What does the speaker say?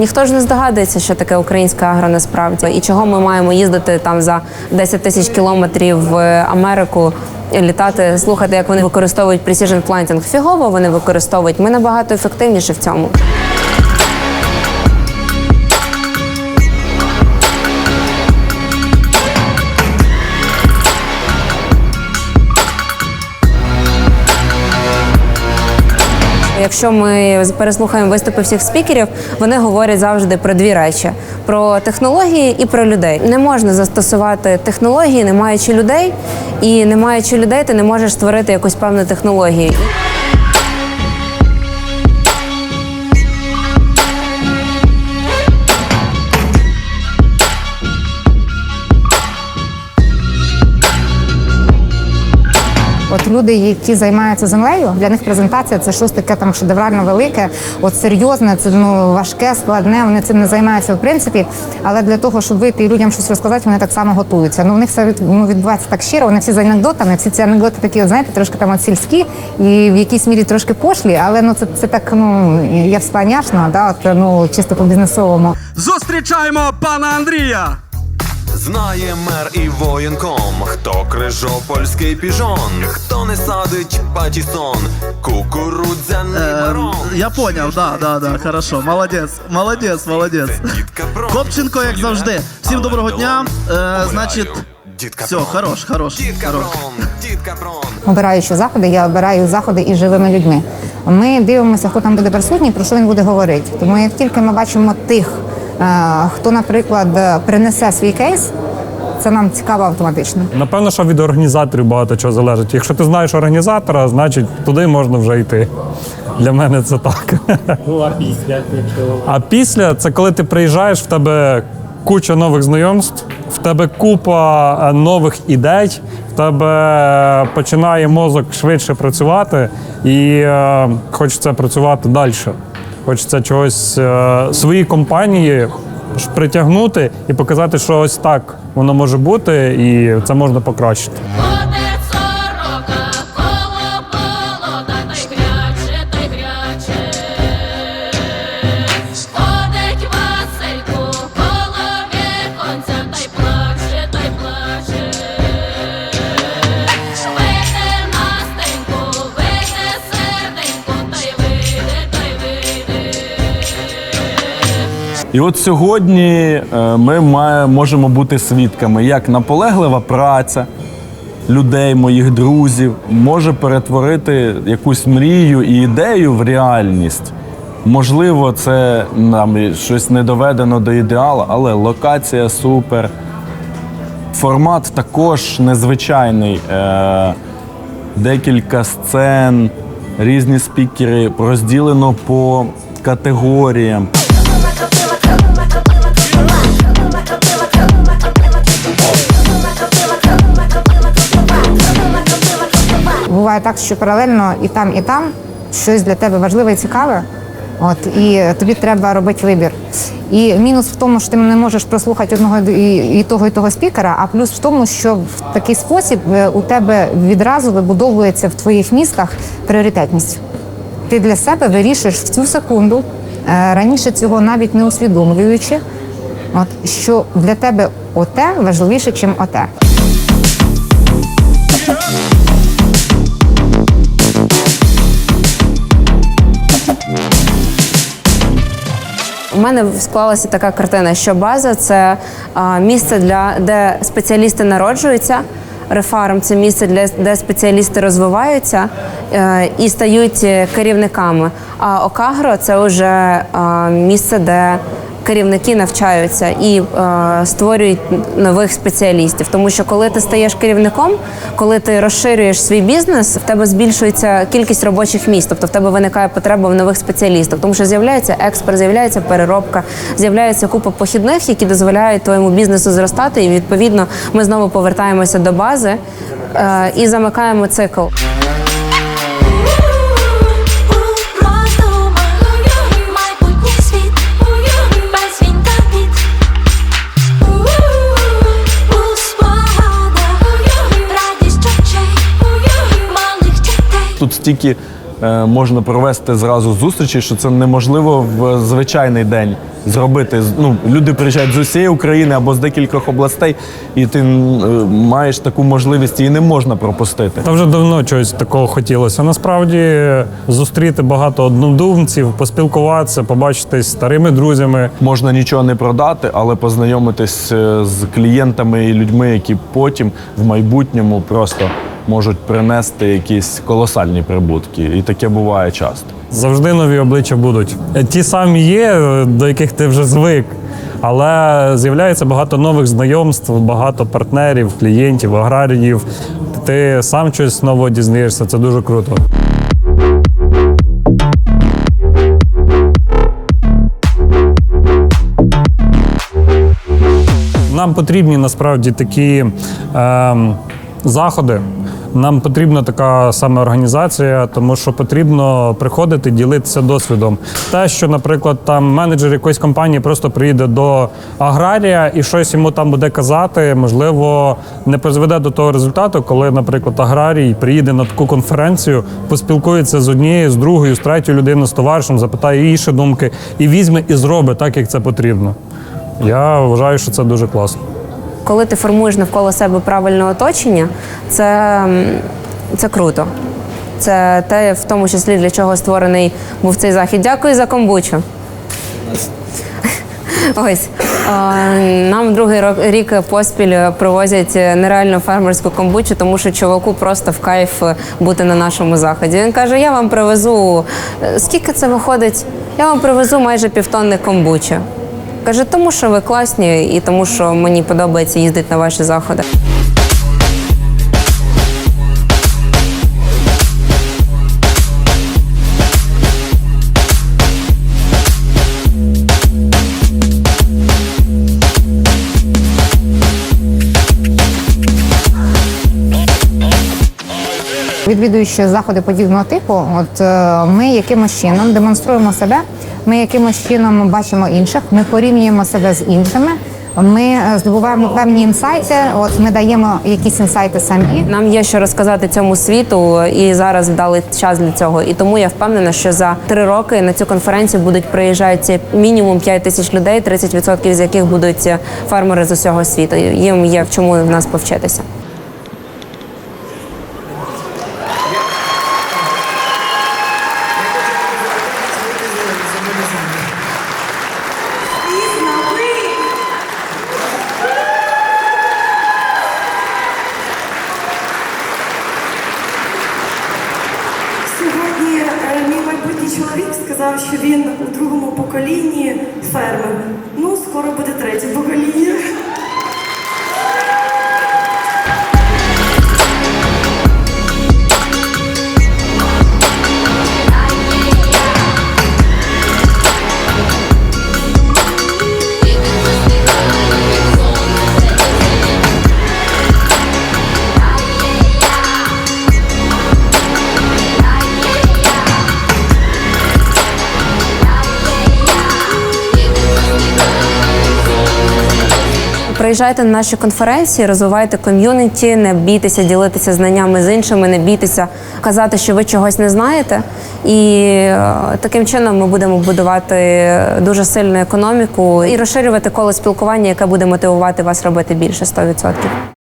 Ніхто ж не здогадується, що таке українська агро насправді, і чого ми маємо їздити там за 10 тисяч кілометрів в Америку. Літати, слухати, як вони використовують precision planting. Фігово вони використовують. Ми набагато ефективніші в цьому. Якщо ми переслухаємо виступи всіх спікерів, вони говорять завжди про дві речі: про технології і про людей. Не можна застосувати технології, не маючи людей, і не маючи людей, ти не можеш створити якусь певну технологію. Люди, які займаються землею, для них презентація це щось таке там шедеврально велике, от серйозне, це ну важке, складне. Вони цим не займаються в принципі. Але для того, щоб вийти і людям щось розказати, вони так само готуються. Ну, у них все ну, відбувається так щиро. Вони всі з анекдотами. Всі ці анекдоти такі, от, знаєте, трошки там от сільські і в якійсь мірі трошки пошлі, але ну це, це так, ну я да, от, ну чисто по бізнесовому. Зустрічаємо пана Андрія! Знає мер і воєнком, хто крижопольський піжон, хто не садить патісон, кукурудзяний Е, барон. я поняв, да, да, да, хорошо. Молодець, молодець, молодець. Копченко, як завжди. Всім доброго дня. Е, значить, Дідка все, хорош, хорош, хорош. Обираючи заходи, я обираю заходи із живими людьми. Ми дивимося, хто там буде присутній, про що він буде говорити. Тому як тільки ми бачимо тих, хто, наприклад, е, принесе свій кейс, це нам цікаво автоматично. Напевно, що від організаторів багато чого залежить. Якщо ти знаєш організатора, значить туди можна вже йти. Для мене це так. Ну А після А після це коли ти приїжджаєш, в тебе куча нових знайомств, в тебе купа е, нових ідей, в тебе е, починає мозок швидше працювати і е, хочеться працювати далі. Хочеться чогось е, свої компанії притягнути і показати, що ось так воно може бути, і це можна покращити. І от сьогодні е, ми має- можемо бути свідками, як наполеглива праця людей, моїх друзів, може перетворити якусь мрію і ідею в реальність. Можливо, це нам щось не доведено до ідеалу, але локація супер. Формат також незвичайний. Е, декілька сцен, різні спікери, розділено по категоріям. Буває так, що паралельно і там, і там щось для тебе важливе і цікаве. От і тобі треба робити вибір. І мінус в тому, що ти не можеш прослухати одного і, і того, і того спікера, а плюс в тому, що в такий спосіб е, у тебе відразу вибудовується в твоїх містах пріоритетність. Ти для себе вирішуєш в цю секунду, е, раніше цього навіть не усвідомлюючи, от, що для тебе оте важливіше, ніж оте. Мене склалася така картина, що база це місце для де спеціалісти народжуються. Рефарм це місце, для де спеціалісти розвиваються е, і стають е, керівниками. А Окагро це вже е, місце, де керівники навчаються і е, створюють нових спеціалістів. Тому що коли ти стаєш керівником, коли ти розширюєш свій бізнес, в тебе збільшується кількість робочих місць, тобто в тебе виникає потреба в нових спеціалістах, тому що з'являється експорт, з'являється переробка, з'являється купа похідних, які дозволяють твоєму бізнесу зростати. І відповідно ми знову повертаємося до бази е, і замикаємо цикл. Стільки е, можна провести зразу зустрічі, що це неможливо в звичайний день зробити. Ну, люди приїжджають з усієї України або з декількох областей, і ти е, маєш таку можливість її не можна пропустити. Та вже давно чогось такого хотілося. Насправді зустріти багато однодумців, поспілкуватися, побачитись з старими друзями. Можна нічого не продати, але познайомитись е, з клієнтами і людьми, які потім в майбутньому просто можуть принести якісь колосальні прибутки. І таке буває часто. Завжди нові обличчя будуть. Е, Ті самі є, е, до яких ти вже звик. Але з'являється багато нових знайомств, багато партнерів, клієнтів, аграріїв. Ти сам щось нового дізнаєшся, це дуже круто. Нам потрібні насправді такі ем, заходи. Нам потрібна така саме організація, тому що потрібно приходити ділитися досвідом. Те, що, наприклад, там менеджер якоїсь компанії просто приїде до аграрія і щось йому там буде казати, можливо, не призведе до того результату, коли, наприклад, аграрій приїде на таку конференцію, поспілкується з однією, з другою, з третьою людиною, з товаришем, запитає її ще думки і візьме і зробить так, як це потрібно. Я вважаю, що це дуже класно. Коли ти формуєш навколо себе правильне оточення, це, це круто. Це те, в тому числі для чого створений був цей захід. Дякую за комбучу. Ось нам другий рок- рік поспіль привозять нереальну фермерську комбучу, тому що чуваку просто в кайф бути на нашому заході. Він каже: Я вам привезу. е, Скільки це виходить? Я вам привезу майже півтонни комбучі. Каже, тому що ви класні і тому, що мені подобається їздити на ваші заходи. Відвідуючи заходи подібного типу, от е, ми якимось чином демонструємо себе, ми якимось чином бачимо інших, ми порівнюємо себе з іншими. Ми е, здобуваємо певні інсайти. От ми даємо якісь інсайти самі. Нам є що розказати цьому світу, і зараз вдалий час для цього. І тому я впевнена, що за три роки на цю конференцію будуть приїжджати мінімум 5 тисяч людей, 30% з яких будуть фермери з усього світу. Їм є в чому в нас повчитися. Сьогодні е, мій майбутній чоловік сказав, що він у другому поколінні фермер. Ну, скоро буде третє покоління. Приїжджайте на наші конференції, розвивайте ком'юніті, не бійтеся ділитися знаннями з іншими, не бійтеся казати, що ви чогось не знаєте. І е, таким чином ми будемо будувати дуже сильну економіку і розширювати коло спілкування, яке буде мотивувати вас робити більше 100%.